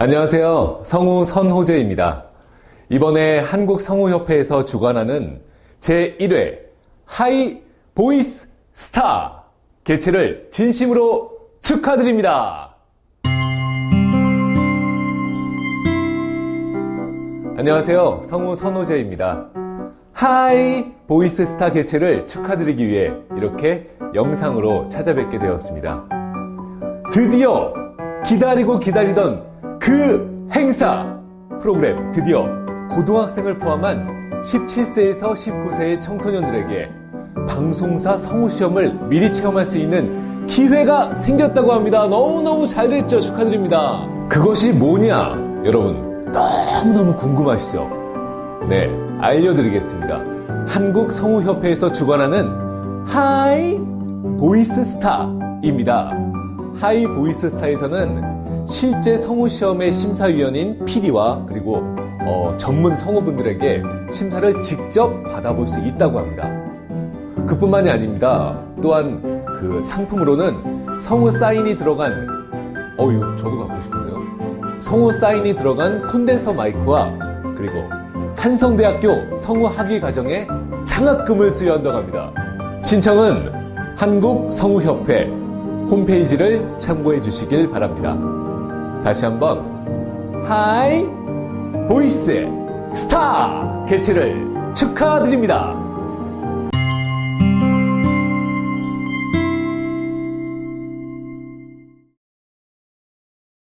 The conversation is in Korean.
안녕하세요. 성우 선호재입니다. 이번에 한국성우협회에서 주관하는 제1회 하이 보이스 스타 개최를 진심으로 축하드립니다. 안녕하세요. 성우 선호재입니다. 하이 보이스 스타 개최를 축하드리기 위해 이렇게 영상으로 찾아뵙게 되었습니다. 드디어 기다리고 기다리던 그 행사 프로그램 드디어 고등학생을 포함한 17세에서 19세의 청소년들에게 방송사 성우시험을 미리 체험할 수 있는 기회가 생겼다고 합니다. 너무너무 잘 됐죠. 축하드립니다. 그것이 뭐냐? 여러분, 너무너무 궁금하시죠? 네, 알려드리겠습니다. 한국성우협회에서 주관하는 하이 보이스 스타입니다. 하이 보이스 스타에서는 실제 성우 시험의 심사위원인 PD와 그리고 어, 전문 성우분들에게 심사를 직접 받아볼 수 있다고 합니다. 그뿐만이 아닙니다. 또한 그 상품으로는 성우 사인이 들어간 어 이거 저도 갖고 싶은데요. 성우 사인이 들어간 콘덴서 마이크와 그리고 한성대학교 성우 학위 과정에 장학금을 수여한다고 합니다. 신청은 한국성우협회 홈페이지를 참고해 주시길 바랍니다. 다시 한번 하이 보이스 스타 개최를 축하드립니다.